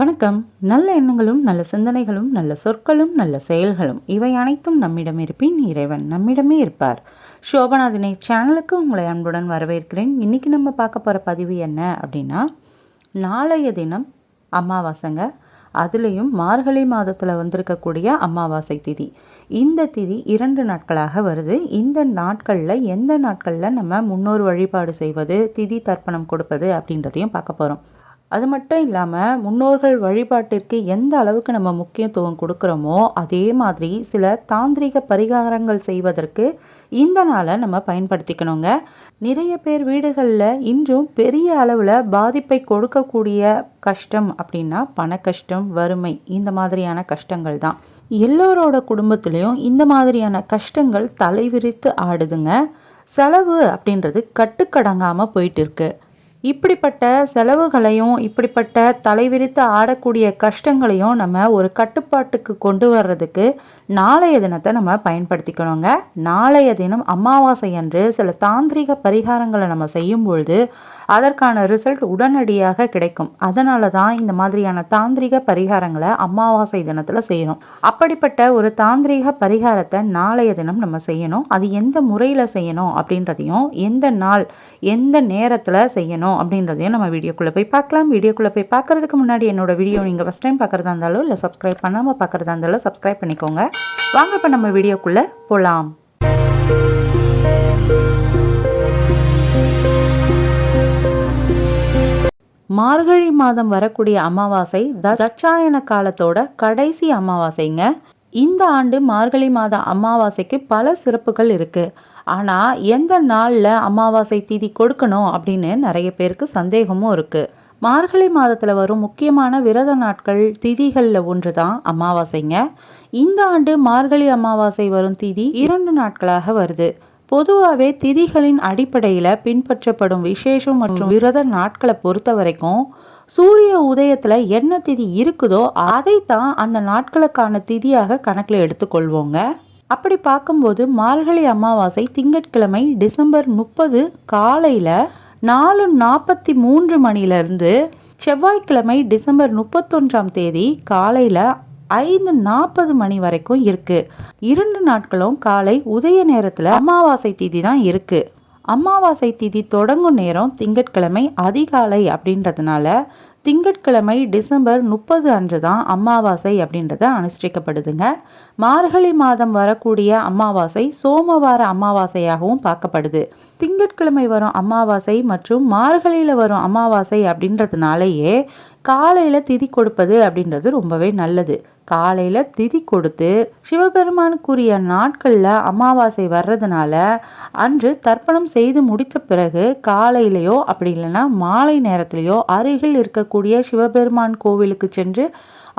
வணக்கம். நல்ல எண்ணங்களும் நல்ல சிந்தனைகளும் நல்ல சொற்களும் நல்ல செயல்களும் இவை அனைத்தும் நம்மிடம் இருப்பின் இறைவன் நம்மிடமே இருப்பார். சோபநாதினை சேனலுக்கு உங்களை அன்புடன் வரவேற்கிறேன். இன்றைக்கி நம்ம பார்க்க போகிற பதிவு என்ன அப்படின்னா நாளைய தினம் அமாவாசைங்க. அதுலேயும் மார்கழி மாதத்தில் வந்திருக்கக்கூடிய அமாவாசை திதி. இந்த திதி இரண்டு நாட்களாக வருது. இந்த நாட்களில் எந்த நாட்களில் நம்ம முன்னோர் வழிபாடு செய்வது திதி தர்ப்பணம் கொடுப்பது அப்படின்றதையும் பார்க்க போகிறோம் அது மட்டும் இல்லாமல் முன்னோர்கள் வழிபாட்டிற்கு எந்த அளவுக்கு நம்ம முக்கியத்துவம் கொடுக்குறோமோ அதே மாதிரி சில தாந்திரிக பரிகாரங்கள் செய்வதற்கு இந்த நாளை நம்ம பயன்படுத்திக்கணுங்க. நிறைய பேர் வீடுகளில் இன்றும் பெரிய அளவில் பாதிப்பை கொடுக்கக்கூடிய கஷ்டம் அப்படின்னா பண கஷ்டம் வறுமை இந்த மாதிரியான கஷ்டங்கள் தான். எல்லோரோட குடும்பத்துலேயும் இந்த மாதிரியான கஷ்டங்கள் தலைவிரித்து ஆடுதுங்க. செலவு அப்படின்றது கட்டுக்கடங்காமல் போயிட்டு இருக்குது இப்படிப்பட்ட செலவுகளையும் இப்படிப்பட்ட தலைவிரித்து ஆடக்கூடிய கஷ்டங்களையும் நம்ம ஒரு கட்டுப்பாட்டுக்கு கொண்டு வர்றதுக்கு நாளைய தினத்தை நம்ம பயன்படுத்திக்கணுங்க. நாளைய தினம் அமாவாசை அன்று சில தாந்திரிக பரிகாரங்களை நம்ம செய்யும் பொழுது அதற்கான ரிசல்ட் உடனடியாக கிடைக்கும். அதனால தான் இந்த மாதிரியான தாந்திரிக பரிகாரங்களை அமாவாசை தினத்தில் செய்யணும் அப்படிப்பட்ட ஒரு தாந்திரிக பரிகாரத்தை நாளைய தினம் நம்ம செய்யணும். அது எந்த முறையில் செய்யணும் அப்படின்றதையும் எந்த நாள் எந்த நேரத்தில் செய்யணும் அப்படின்றதையும் நம்ம வீடியோக்குள்ளே போய் பார்க்கலாம். வீடியோக்குள்ளே போய் பார்க்குறதுக்கு முன்னாடி என்னோட வீடியோ நீங்கள் ஃபஸ்ட் டைம் பார்க்குறதா இருந்தாலும் இல்லை சப்ஸ்கிரைப் பண்ணாமல் பார்க்குறதா இருந்தாலும் சப்ஸ்கிரைப் பண்ணிக்கோங்க. வாங்க இப்போ நம்ம வீடியோக்குள்ளே போகலாம் மார்கழி மாதம் வரக்கூடிய அமாவாசை தட்சாயன காலத்தோட கடைசி அமாவாசைங்க. இந்த ஆண்டு மார்கழி மாத அமாவாசைக்கு பல சிறப்புகள் இருக்குது ஆனால் எந்த நாளில் அமாவாசை திதி கொடுக்கணும் அப்படின்னு நிறைய பேருக்கு சந்தேகமும் இருக்குது மார்கழி மாதத்தில் வரும் முக்கியமான விரத நாட்கள் திதிகளில் ஒன்று தான் அமாவாசைங்க. இந்த ஆண்டு மார்கழி அமாவாசை வரும் திதி இரண்டு நாட்களாக வருது. பொதுவாகவே திதிகளின் அடிப்படையில் பின்பற்றப்படும் விசேஷம் மற்றும் விரத நாட்களை பொறுத்த வரைக்கும் சூரிய உதயத்தில் என்ன திதி இருக்குதோ அதைத்தான் அந்த நாட்களுக்கான திதியாக கணக்கில் எடுத்துக்கொள்வோங்க. அப்படி பார்க்கும்போது மார்கழி அமாவாசை திங்கட்கிழமை டிசம்பர் முப்பது காலையில் நாலு நாற்பத்தி மூன்று மணிலேருந்து செவ்வாய்க்கிழமை டிசம்பர் முப்பத்தொன்றாம் தேதி காலையில் ஐந்து நாற்பது மணி வரைக்கும் இருக்கு. இரண்டு நாட்களும் காலை உதய நேரத்தில் அமாவாசை திதி தான் இருக்குது அமாவாசை திதி தொடங்கும் நேரம் திங்கட்கிழமை அதிகாலை அப்படின்றதுனால திங்கட்கிழமை டிசம்பர் முப்பது அன்று தான் அமாவாசை அப்படின்றத அனுஷ்டிக்கப்படுதுங்க. மார்கழி மாதம் வரக்கூடிய அமாவாசை சோமவார அமாவாசையாகவும் பார்க்கப்படுது. திங்கட்கிழமை வரும் அமாவாசை மற்றும் மார்கழியில் வரும் அமாவாசை அப்படின்றதுனாலேயே காலையில் திதி கொடுப்பது அப்படின்றது ரொம்பவே நல்லது. காலையில் திதி கொடுத்து சிவபெருமானுக்குரிய நாட்களில் அமாவாசை வர்றதுனால அன்று தர்ப்பணம் செய்து முடித்த பிறகு காலையிலையோ அப்படி இல்லைன்னா மாலை நேரத்திலையோ அருகில் இருக்கக்கூடிய சிவபெருமான் கோவிலுக்கு சென்று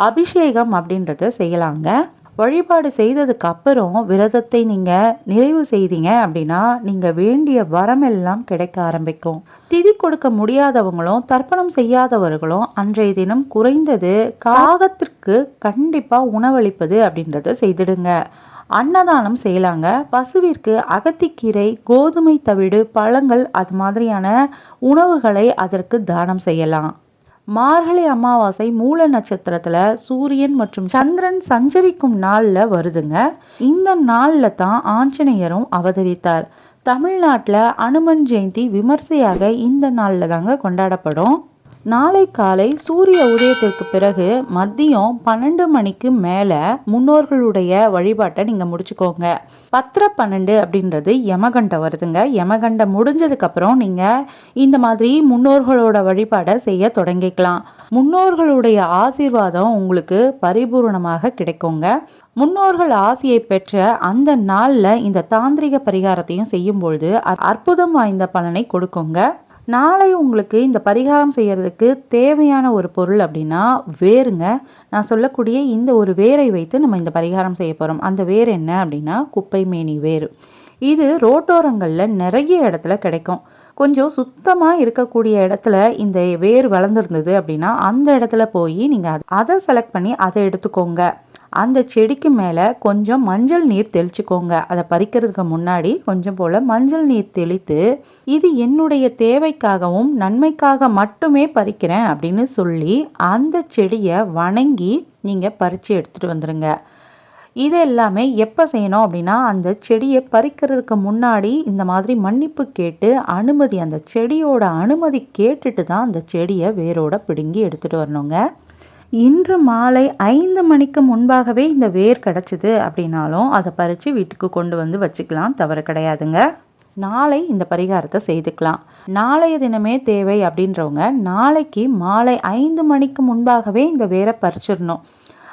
அபிஷேகம் அப்படின்றத செய்யலாங்க. வழிபாடு செய்ததுக்கு அப்புறம் விரதத்தை நீங்கள் நிறைவு செய்தீங்க அப்படின்னா நீங்கள் வேண்டிய வரமெல்லாம் கிடைக்க ஆரம்பிக்கும். திதி கொடுக்க முடியாதவங்களும் தர்ப்பணம் செய்யாதவர்களும் அன்றைய தினம் குறைந்தது காகத்திற்கு கண்டிப்பாக உணவளிப்பது அப்படின்றத செய்திடுங்க. அன்னதானம் செய்யலாங்க. பசுவிற்கு அகத்திக்கீரை கோதுமை தவிடு பழங்கள் அது மாதிரியான உணவுகளை அதற்கு தானம் செய்யலாம். மார்கழி அமாவாசை மூல நட்சத்திரத்தில் சூரியன் மற்றும் சந்திரன் சஞ்சரிக்கும் நாளில் வருதுங்க. இந்த நாளில் தான் ஆஞ்சநேயரும் அவதரித்தார். தமிழ்நாட்டில் அனுமன் ஜெயந்தி விமர்சையாக இந்த நாளில் தாங்க கொண்டாடப்படும். நாளை காலை சூரிய உதயத்திற்கு பிறகு மதியம் பன்னெண்டு மணிக்கு மேலே முன்னோர்களுடைய வழிபாட்டை நீங்கள் முடிச்சுக்கோங்க. பத்திர பன்னெண்டு அப்படின்றது யமகண்டம் வருதுங்க. யமகண்டம் முடிஞ்சதுக்கப்புறம் நீங்கள் இந்த மாதிரி முன்னோர்களோட வழிபாடை செய்ய தொடங்கிக்கலாம். முன்னோர்களுடைய ஆசீர்வாதம் உங்களுக்கு பரிபூர்ணமாக கிடைக்குங்க. முன்னோர்கள் ஆசையை பெற்ற அந்த நாளில் இந்த தாந்திரிக பரிகாரத்தையும் செய்யும்பொழுது அற்புதம் வாய்ந்த பலனை கொடுக்குங்க. நாளை உங்களுக்கு இந்த பரிகாரம் செய்கிறதுக்கு தேவையான ஒரு பொருள் அப்படின்னா வேருங்க. நான் சொல்லக்கூடிய இந்த ஒரு வேரை வைத்து நம்ம இந்த பரிகாரம் செய்ய போகிறோம் அந்த வேர் என்ன அப்படின்னா குப்பை மேனி வேர். இது ரோட்டோரங்களில் நிறைய இடத்துல கிடைக்கும். கொஞ்சம் சுத்தமாக இருக்கக்கூடிய இடத்துல இந்த வேர் வளர்ந்துருந்தது அப்படின்னா அந்த இடத்துல போய் நீங்கள் அதை செலக்ட் பண்ணி அதை எடுத்துக்கோங்க. அந்த செடிக்கு மேலே கொஞ்சம் மஞ்சள் நீர் தெளிச்சுக்கோங்க. அதை பறிக்கிறதுக்கு முன்னாடி கொஞ்சம் போல் மஞ்சள் நீர் தெளித்து இது என்னுடைய தேவைக்காகவும் நன்மைக்காக மட்டுமே பறிக்கிறேன் அப்படின்னு சொல்லி அந்த செடியை வணங்கி நீங்கள் பறித்து எடுத்துகிட்டு வந்துடுங்க இது எல்லாமே எப்போ செய்யணும் அப்படின்னா அந்த செடியை பறிக்கிறதுக்கு முன்னாடி இந்த மாதிரி மன்னிப்பு கேட்டு அனுமதி அந்த செடியோட அனுமதி கேட்டுட்டு தான் அந்த செடியை வேரோட பிடுங்கி எடுத்துகிட்டு வரணுங்க. இன்று மாலை ஐந்து மணிக்கு முன்பாகவே இந்த வேர் கிடச்சிது அப்படின்னாலும் அதை பறித்து வீட்டுக்கு கொண்டு வந்து வச்சுக்கலாம் தவறு கிடையாதுங்க. நாளை இந்த பரிகாரத்தை செய்துக்கலாம். நாளைய தினமே தேவை அப்படின்றவங்க நாளைக்கு மாலை ஐந்து மணிக்கு முன்பாகவே இந்த வேரை பறிச்சிடணும்.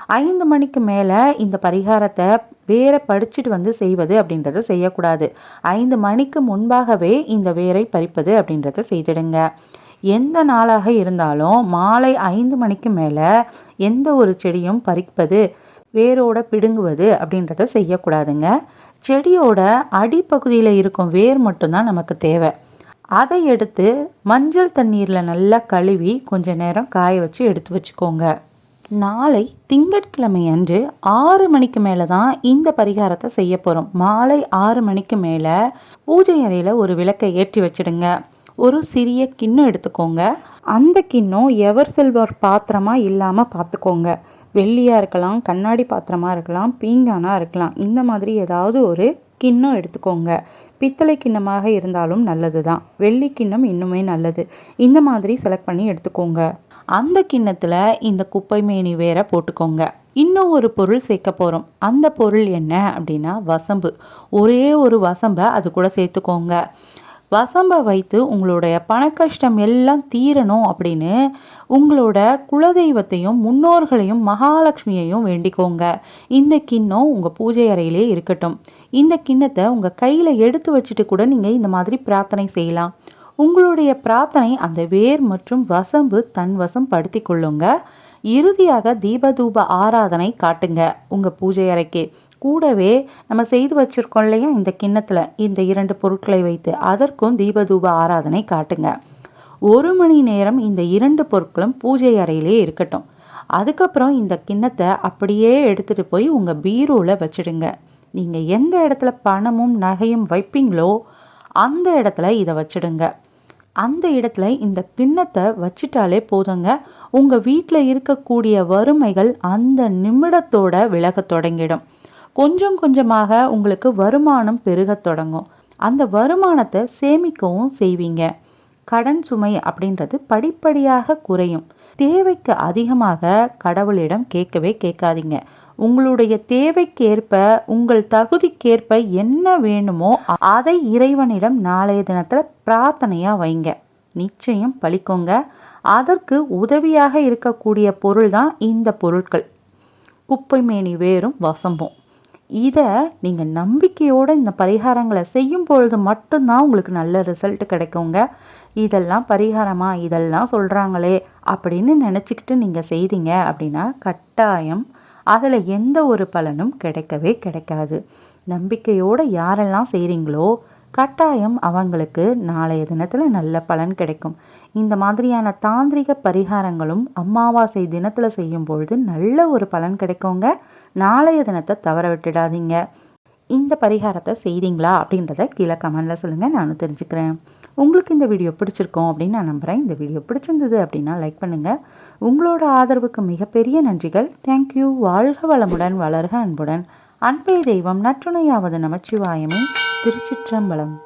ஐந்து மணிக்கு மேலே இந்த பரிகாரத்தை வேரை படிச்சுட்டு வந்து செய்வது அப்படின்றத செய்யக்கூடாது. ஐந்து மணிக்கு முன்பாகவே இந்த வேரை பறிப்பது அப்படின்றத செய்திடுங்க. எந்த நாளாக இருந்தாலும் மாலை ஐந்து மணிக்கு மேலே எந்த ஒரு செடியும் பறிப்பது வேரோட பிடுங்குவது அப்படின்றத செய்யக்கூடாதுங்க. செடியோட அடிப்பகுதியில் இருக்கும் வேர் மட்டும்தான் நமக்கு தேவை. அதை எடுத்து மஞ்சள் தண்ணீரில் நல்லா கழுவி கொஞ்ச நேரம் காய வச்சு எடுத்து வச்சுக்கோங்க. நாளை திங்கட்கிழமை அன்று ஆறு மணிக்கு மேலே தான் இந்த பரிகாரத்தை செய்ய போகிறோம் மாலை ஆறு மணிக்கு மேலே பூஜை அறையில் ஒரு விளக்கை ஏற்றி வச்சிடுங்க. ஒரு சிறிய கிண்ணம் எடுத்துக்கோங்க. அந்த கிண்ணம் எவர் செல்வர் பாத்திரமாக இல்லாமல் பார்த்துக்கோங்க வெள்ளியாக இருக்கலாம் கண்ணாடி பாத்திரமாக இருக்கலாம் பீங்கானாக இருக்கலாம். இந்த மாதிரி ஏதாவது ஒரு கிண்ணம் எடுத்துக்கோங்க. பித்தளை கிண்ணமாக இருந்தாலும் நல்லது தான் வெள்ளி கிண்ணம் இன்னுமே நல்லது. இந்த மாதிரி செலக்ட் பண்ணி எடுத்துக்கோங்க. அந்த கிண்ணத்தில் இந்த குப்பை மேனி வேற போட்டுக்கோங்க. இன்னும் ஒரு பொருள் சேர்க்க போகிறோம் அந்த பொருள் என்ன அப்படின்னா வசம்பு. ஒரே ஒரு வசம்பை அது கூட சேர்த்துக்கோங்க. வசம்பை வைத்து உங்களுடைய பணக்கஷ்டம் எல்லாம் தீரணும் அப்படின்னு உங்களோட குலதெய்வத்தையும் முன்னோர்களையும் மகாலட்சுமியையும் வேண்டிக்கோங்க. இந்த கிண்ணம் உங்கள் பூஜை அறையிலே இருக்கட்டும். இந்த கிண்ணத்தை உங்கள் கையில் எடுத்து வச்சுட்டு கூட நீங்கள் இந்த மாதிரி பிரார்த்தனை செய்யலாம். உங்களுடைய பிரார்த்தனை அந்த வேர் மற்றும் வசம்பு தன் வசம் படுத்தி கொள்ளுங்க. இறுதியாக தீபதூப ஆராதனை காட்டுங்க உங்கள் பூஜை அறைக்கு. கூடவே நம்ம செய்து வச்சுருக்கோம் இல்லையா? இந்த கிண்ணத்தில் இந்த இரண்டு பொருட்களை வைத்து அதற்கும் தீபதூப ஆராதனை காட்டுங்க. ஒரு மணி நேரம் இந்த இரண்டு பொருட்களும் பூஜை அறையிலே இருக்கட்டும். அதுக்கப்புறம் இந்த கிண்ணத்தை அப்படியே எடுத்துகிட்டு போய் உங்கள் பீரோவில் வச்சுடுங்க. நீங்கள் எந்த இடத்துல பணமும் நகையும் வைப்பீங்களோ அந்த இடத்துல இதை வச்சுடுங்க. அந்த இடத்துல இந்த கிண்ணத்தை வச்சிட்டாலே போதுங்க. உங்கள் வீட்டில் இருக்கக்கூடிய வறுமைகள் அந்த நிமிடத்தோட விலக தொடங்கிடும். கொஞ்சம் கொஞ்சமாக உங்களுக்கு வருமானம் பெருகத் தொடங்கும். அந்த வருமானத்தை சேமிக்கவும் செய்வீங்க. கடன் சுமை அப்படின்றது படிப்படியாக குறையும். தேவைக்கு அதிகமாக கடவுளிடம் கேட்கவே கேட்காதீங்க. உங்களுடைய தேவைக்கேற்ப உங்கள் தகுதிக்கேற்ப என்ன வேணுமோ அதை இறைவனிடம் நாளைய தினத்தில் பிரார்த்தனையாக வைங்க. நிச்சயம் பழிக்கோங்க. அதற்கு உதவியாக இருக்கக்கூடிய பொருள் தான் இந்த பொருட்கள். குப்பைமேனி வேறும் வசம்பும். இதை நீங்கள் நம்பிக்கையோடு இந்த பரிகாரங்களை செய்யும் பொழுது மட்டும்தான் உங்களுக்கு நல்ல ரிசல்ட் கிடைக்குங்க. இதெல்லாம் பரிகாரமா இதெல்லாம் சொல்கிறாங்களே அப்படின்னு நினச்சிக்கிட்டு நீங்கள் செய்தீங்க அப்படின்னா கட்டாயம் அதில் எந்த ஒரு பலனும் கிடைக்கவே கிடைக்காது. நம்பிக்கையோடு யாரெல்லாம் செய்கிறீங்களோ கட்டாயம் அவங்களுக்கு நாளைய தினத்தில் நல்ல பலன் கிடைக்கும். இந்த மாதிரியான தாந்திரிக பரிகாரங்களும் அமாவாசை தினத்தில் செய்யும் பொழுது நல்ல ஒரு பலன் கிடைக்குங்க. நாளைய தினத்தை தவற விட்டுடாதீங்க. இந்த பரிகாரத்தை செய்தீங்களா அப்படின்றத கீழே கமெண்டில் சொல்லுங்கள் நானும் தெரிஞ்சுக்கிறேன். உங்களுக்கு இந்த வீடியோ பிடிச்சிருக்கோம் அப்படின்னு நான் நம்புகிறேன் இந்த வீடியோ பிடிச்சிருந்தது அப்படின்னா லைக் பண்ணுங்கள் உங்களோட ஆதரவுக்கு மிகப்பெரிய நன்றிகள். தேங்க்யூ வாழ்க வளமுடன் வளர்க அன்புடன். அன்பே தெய்வம் நற்றுணையாவது நமச்சிவாயமே. திருச்சிற்றம்பலம்.